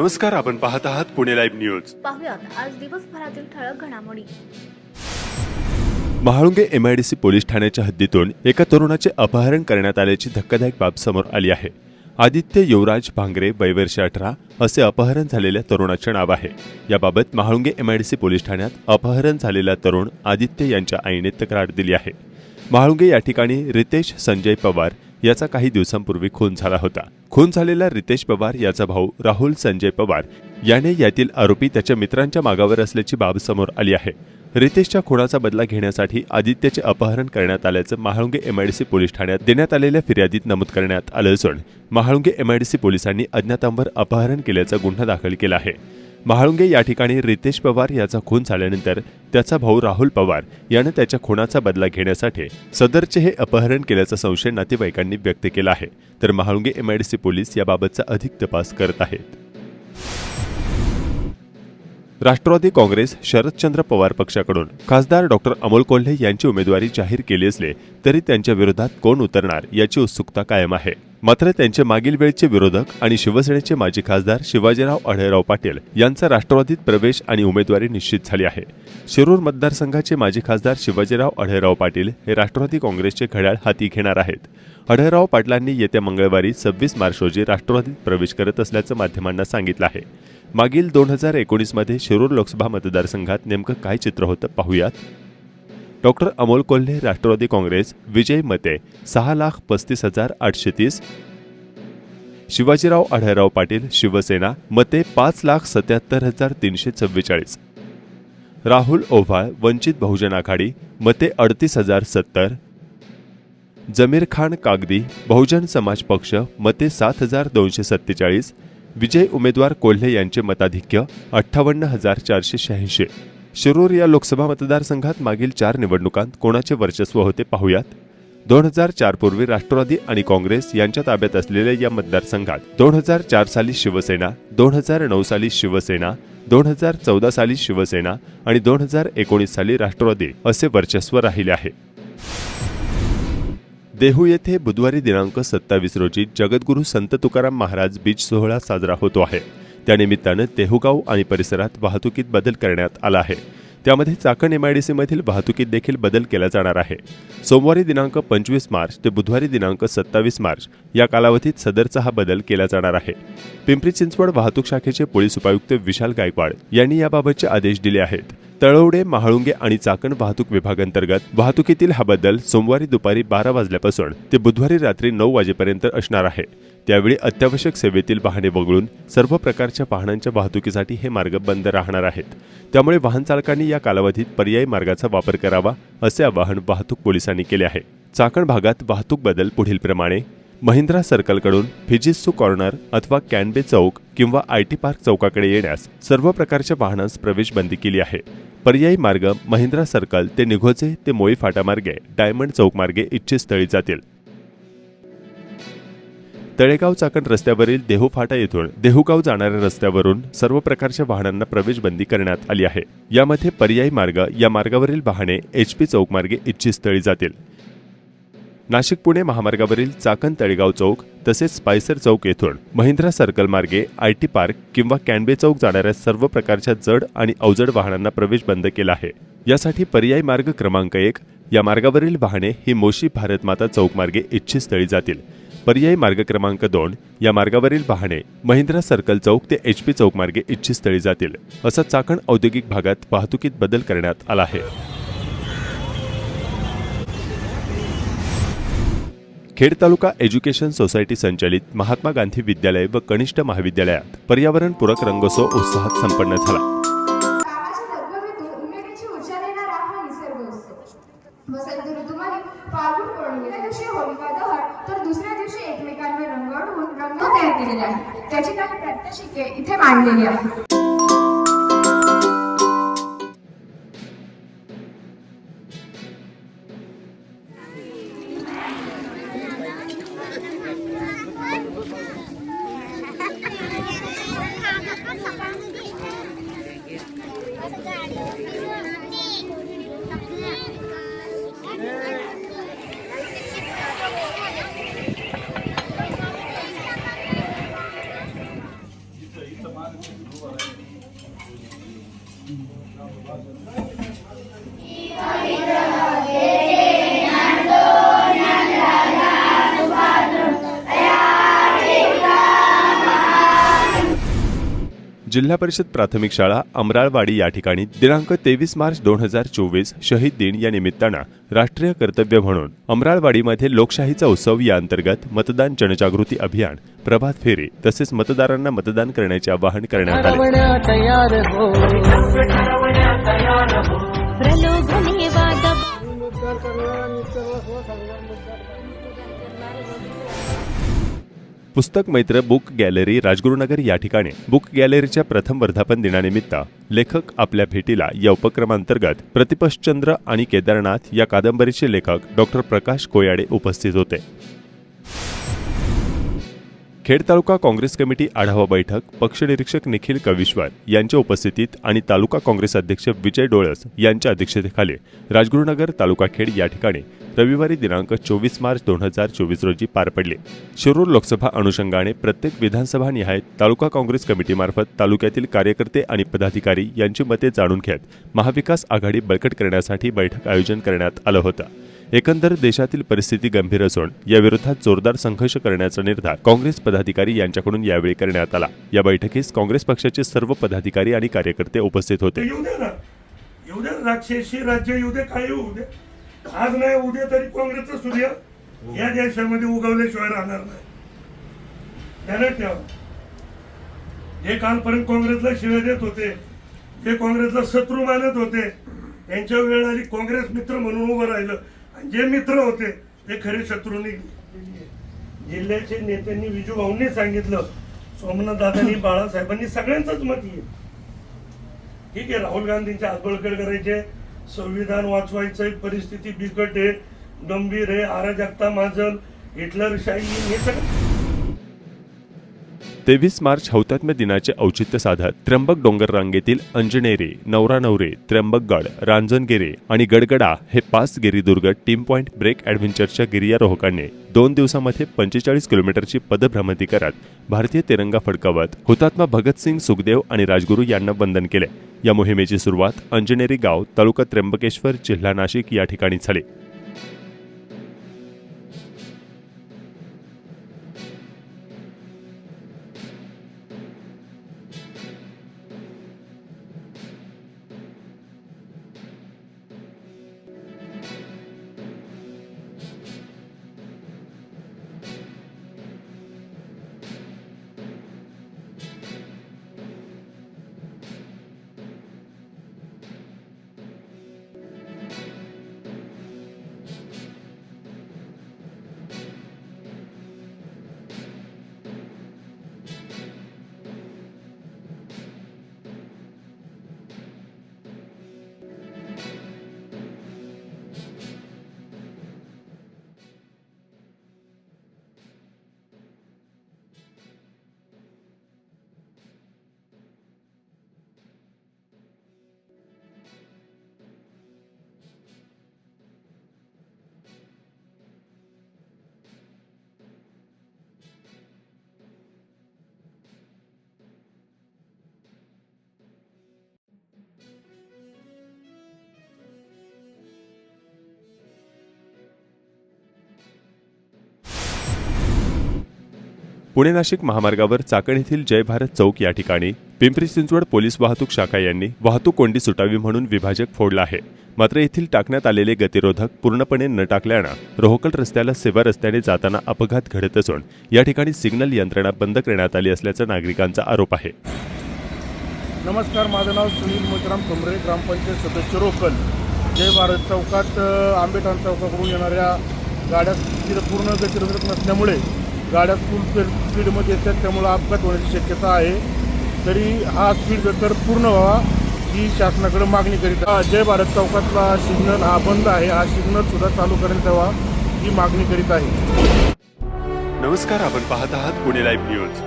नमस्कार आपण पाहत आहात पुणे लाईव्ह न्यूज. पाहुयात आज दिवसभरातील ठळक घडामोडी. महाळुंगे एमआयडीसी पोलीस ठाण्याच्या हद्दीतून एका तरुणाचे अपहरण करण्यात आल्याची धक्कादायक बाब समोर आली आहे. आदित्य युवराज भांगरे वयवर्ष अठरा असे अपहरण झालेल्या तरुणाचे नाव आहे. याबाबत महाळुंगे एमआयडीसी पोलीस ठाण्यात अपहरण झालेला तरुण आदित्य यांच्या आईने तक्रार दिली आहे. महाळुंगे या ठिकाणी रितेश संजय पवार याचा काही दिवसांपूर्वी खून झाला होता. खून झालेला रितेश पवार याचा भाऊ राहुल संजय पवार याने यातील आरोपी त्याच्या मित्रांच्या मागावर असल्याची बाब समोर आली आहे. रितेशच्या खुणाचा बदला घेण्यासाठी आदित्यचे अपहरण करण्यात आल्याचं महाळुंगे एमआयडीसी पोलीस ठाण्यात देण्यात आलेल्या फिर्यादीत नमूद करण्यात आलं असून महाळुंगे एमआयडीसी पोलिसांनी अज्ञातांवर अपहरण केल्याचा गुन्हा दाखल केला आहे. महाळुंगे या ठिकाणी रितेश पवार याचा खून झाल्यानंतर त्याचा भाऊ राहुल पवार यानं त्याच्या खुनाचा बदला घेण्यासाठी सदरचे हे अपहरण केल्याचा संशय नातेवाईकांनी व्यक्त केला आहे. तर महाळुंगे एमआयडीसी पोलीस याबाबतचा अधिक तपास करत आहेत. राष्ट्रवादी काँग्रेस शरदचंद्र पवार पक्षाकडून खासदार डॉक्टर अमोल कोल्हे यांची उमेदवारी जाहीर केली असले तरी त्यांच्या विरोधात कोण उतरणार याची उत्सुकता कायम आहे. मात्र त्यांचे मागील वेळचे विरोधक आणि शिवसेनेचे माजी खासदार शिवाजीराव अढळराव पाटील यांचा राष्ट्रवादीत प्रवेश आणि उमेदवारी निश्चित झाली आहे. शिरूर मतदारसंघाचे माजी खासदार शिवाजीराव अढळराव पाटील हे राष्ट्रवादी काँग्रेसचे घड्याळ हाती घेणार आहेत. अढळराव पाटलांनी येत्या मंगळवारी सव्वीस मार्च रोजी राष्ट्रवादीत प्रवेश करत असल्याचं माध्यमांना सांगितलं आहे. मागील दोन हजार एकोणीसमध्ये शिरूर लोकसभा मतदारसंघात नेमकं काय चित्र होतं पाहूयात. डॉक्टर अमोल कोल्हे राष्ट्रवादी काँग्रेस विजय मते सहा लाख पस्तीस हजार आठशे तीस. शिवाजीराव आढळराव पाटील शिवसेना मते पाच लाख सत्याहत्तर हजार तीनशे चव्वेचाळीस राहुल ओव्हाळ वंचित बहुजन आघाडी मते अडतीस हजार सत्तर. जमीर खान कागदी बहुजन समाज पक्ष मते सात हजार दोनशे सत्तेचाळीस. विजय उमेदवार कोल्हे यांचे मताधिक्य अठ्ठावन्न हजार चारशे शहाऐंशी. शिरूर या लोकसभा मतदारसंघात मागील चार निवडणुकांत कोणाचे वर्चस्व होते पाहूयात? दोन हजार चार पूर्वी राष्ट्रवादी आणि काँग्रेस यांच्या ताब्यात असलेल्या या मतदारसंघात दोन हजार चार साली शिवसेना दोन हजार नऊ साली शिवसेना दोन हजार चौदा साली शिवसेना आणि दोन हजार एकोणीस साली राष्ट्रवादी असे वर्चस्व राहिले आहे. देहू येथे बुधवारी दिनांक सत्तावीस रोजी जगद्गुरू संत तुकाराम महाराज बीच सोहळा साजरा होतो आहे. त्यानिमित्तानं देहूगाव आणि परिसरात वाहतुकीत बदल करण्यात आला आहे. त्यामध्ये चाकण एमआयडीसीमधील वाहतुकीत देखील बदल केला जाणार आहे. सोमवारी दिनांक पंचवीस मार्च ते बुधवारी दिनांक सत्तावीस मार्च या कालावधीत सदरचा हा बदल केला जाणार आहे. पिंपरी चिंचवड वाहतूक शाखेचे पोलीस उपायुक्त विशाल गायकवाड यांनी याबाबतचे आदेश दिले आहेत. तळवडे महाळुंगे आणि चाकण वाहतूक विभागांतर्गत वाहतुकीतील हा बदल सोमवारी दुपारी बारा वाजल्यापासून ते बुधवारी रात्री नऊ वाजेपर्यंत असणार आहे. त्यावेळी अत्यावश्यक सेवेतील वाहने वगळून सर्व प्रकारच्या वाहनांच्या वाहतुकीसाठी हे मार्ग बंद राहणार आहेत. त्यामुळे वाहन चालकांनी या कालावधीत पर्यायी मार्गाचा वापर करावा असे आवाहन वाहतूक पोलिसांनी केले आहे. चाकण भागात वाहतूक बदल पुढीलप्रमाणे महिंद्रा सर्कलकडून फिजिस्सू कॉर्नर अथवा कॅनबे चौक किंवा आय टी पार्क चौकाकडे येण्यास सर्व प्रकारच्या वाहनांस प्रवेश बंदी केली आहे. पर्यायी मार्ग महिंद्रा सर्कल ते निघोचे ते मोई फाटा मार्गे डायमंड चौक मार्गे इच्छित स्थळी जातील. तळेगाव चाकण रस्त्यावरील देहू फाटा येथून देहूगाव जाणाऱ्या रस्त्यावरून सर्व प्रकारच्या वाहनांना प्रवेश बंदी करण्यात आली आहे. यामध्ये पर्यायी मार्ग या मार्गावरील वाहने एच पी चौकमार्गे इच्छित स्थळी जातील. नाशिक पुणे महामार्गावरील चाकण तळेगाव चौक तसेच स्पायसर चौक येथून महिंद्रा सर्कल मार्गे आय टी पार्क किंवा कॅनबे चौक जाणाऱ्या सर्व प्रकारच्या जड आणि अवजड वाहनांना प्रवेश बंद केला आहे. यासाठी पर्यायी मार्ग क्रमांक एक या मार्गावरील वाहने ही मोशी भारतमाता चौक मार्गे इच्छित स्थळी जातील. पर्यायी मार्ग क्रमांक दोन या मार्गावरील वाहने महिंद्रा सर्कल चौक ते एच पी चौक मार्गे इच्छित स्थळी जातील. असा चाकण औद्योगिक भागात वाहतुकीत बदल करण्यात आला आहे. खेड तालुका एज्युकेशन सोसायटी संचालित महात्मा गांधी विद्यालय व कनिष्ठ महाविद्यालयात पर्यावरणपूरक रंगोत्सव उत्साहात संपन्न झाला. जिल्हा परिषद प्राथमिक शाळा अमराळवाडी या ठिकाणी दिनांक तेवीस मार्च दोन हजार चोवीस शहीद दिन या निमित्तानं राष्ट्रीय कर्तव्य म्हणून अमराळवाडीमध्ये लोकशाहीचा उत्सव या अंतर्गत मतदान जनजागृती अभियान प्रभात फेरी तसेच मतदारांना मतदान करण्याचे आवाहन करण्यात आले. पुस्तक मैत्र बुक गॅलरी राजगुरुनगर या ठिकाणी. बुक गॅलरीच्या प्रथम वर्धापन दिनानिमित्त लेखक आपल्या भेटीला या उपक्रमांतर्गत प्रतिपश्चंद्र आणि केदारनाथ या कादंबरीचे लेखक डॉक्टर प्रकाश कोयाडे उपस्थित होते. खेड तालुका काँग्रेस कमिटी आढावा बैठक पक्षनिरीक्षक निखिल कविश्वर यांच्या उपस्थितीत आणि तालुका काँग्रेस अध्यक्ष विजय डोळस यांच्या अध्यक्षतेखाली राजगुरुनगर तालुका खेड या ठिकाणी रविवारी दिनांक चोवीस मार्च दोन हजार चोवीस रोजी पार पडले. शिरूर लोकसभा अनुषंगाने प्रत्येक विधानसभा निहाय तालुका काँग्रेस कमिटीमार्फत तालुक्यातील कार्यकर्ते आणि पदाधिकारी यांची मते जाणून घेत महाविकास आघाडी बळकट करण्यासाठी बैठक आयोजन करण्यात आलं होतं. एकंदर देशातील परिस्थिती गंभीर असून याविरोधात जोरदार संघर्ष करण्याचा निर्धार काँग्रेस पदाधिकारी यांच्याकडून यावेळी करण्यात आला. या बैठकीस काँग्रेस पक्षाचे सर्व पदाधिकारी आणि कार्यकर्ते उपस्थित होते. येऊ दे ना येऊ राक्षसी राज्य येऊ दे काय येऊ दे? आज नाही उद्या तरी काँग्रेसचा सूर्य या देशामध्ये उगवल्याशिवाय राहणार नाही. ध्यानात ठेवा. जे कालपर्यंत काँग्रेसला शिव्या देत होते जे काँग्रेसला शत्रू मानत होते त्यांच्या वेळ आली काँग्रेस मित्र म्हणून उभं राहिलं. जे मित्र होते ते खरे शत्रूंनी जिल्ह्याचे नेत्यांनी विजूभाऊंनी सांगितलं सोमनाथ दादांनी बाळासाहेबांनी सगळ्यांचंच मत येईल. ठीक आहे राहुल गांधींचे हात करायचे संविधान वाचवायचं परिस्थिती बिकट आहे गंभीर आहे आराजकता माजल हिटलरशाही हे सगळं तेवीस मार्च हौतात्म्य दिनाचे औचित्य साधत त्र्यंबक डोंगर रांगेतील अंजनेरे नवरा नवरे त्र्यंबकगड रांजणगिरी आणि गडगडा हे पाच गिरीदुर्ग टीम पॉइंट ब्रेक ॲडव्हेंचरच्या गिर्यारोहकांनी दोन दिवसामध्ये पंचेचाळीस किलोमीटरची पदभ्रमंती करत भारतीय तिरंगा फडकावत हुतात्मा भगतसिंग सुखदेव आणि राजगुरू यांना वंदन केले. या मोहिमेची सुरुवात अंजनेरी गाव तालुका त्र्यंबकेश्वर जिल्हा नाशिक या ठिकाणी झाली. पुणे नाशिक महामार्गावर चाकण येथील जय भारत चौक या ठिकाणी पिंपरी चिंचवड पोलीस वाहतूक शाखा यांनी वाहतूक कोंडी सुटावी म्हणून विभाजक फोडला आहे. मात्र येथील टाकण्यात आलेले गतिरोधक पूर्णपणे न टाकल्यानं रोहकल रस्त्याला सेवा रस्त्याने जाताना अपघात घडत असून या ठिकाणी सिग्नल यंत्रणा बंद करण्यात आली असल्याचा नागरिकांचा आरोप आहे. नमस्कार माझं नाव सुनील मोतीराम कमरे ग्रामपंचायत सदस्य रोकल जय भारत चौकात आंबेठाण चौकाकडून येणाऱ्या गाड्या तिथं पूर्ण गतिरोधक नसल्यामुळे गाड्या फुल स्पीड स्पीडमध्ये येतात त्यामुळं अपघात होण्याची शक्यता आहे. तरी हा स्पीड ब्रेकर पूर्ण व्हावा ही शासनाकडे मागणी करीत जय भारत चौकातला सिग्नल हा बंद आहे. हा सिग्नल सुद्धा चालू करण्यात यावा ही मागणी करीत आहे. नमस्कार आपण पाहत आहात पुणे लाईव्ह न्यूज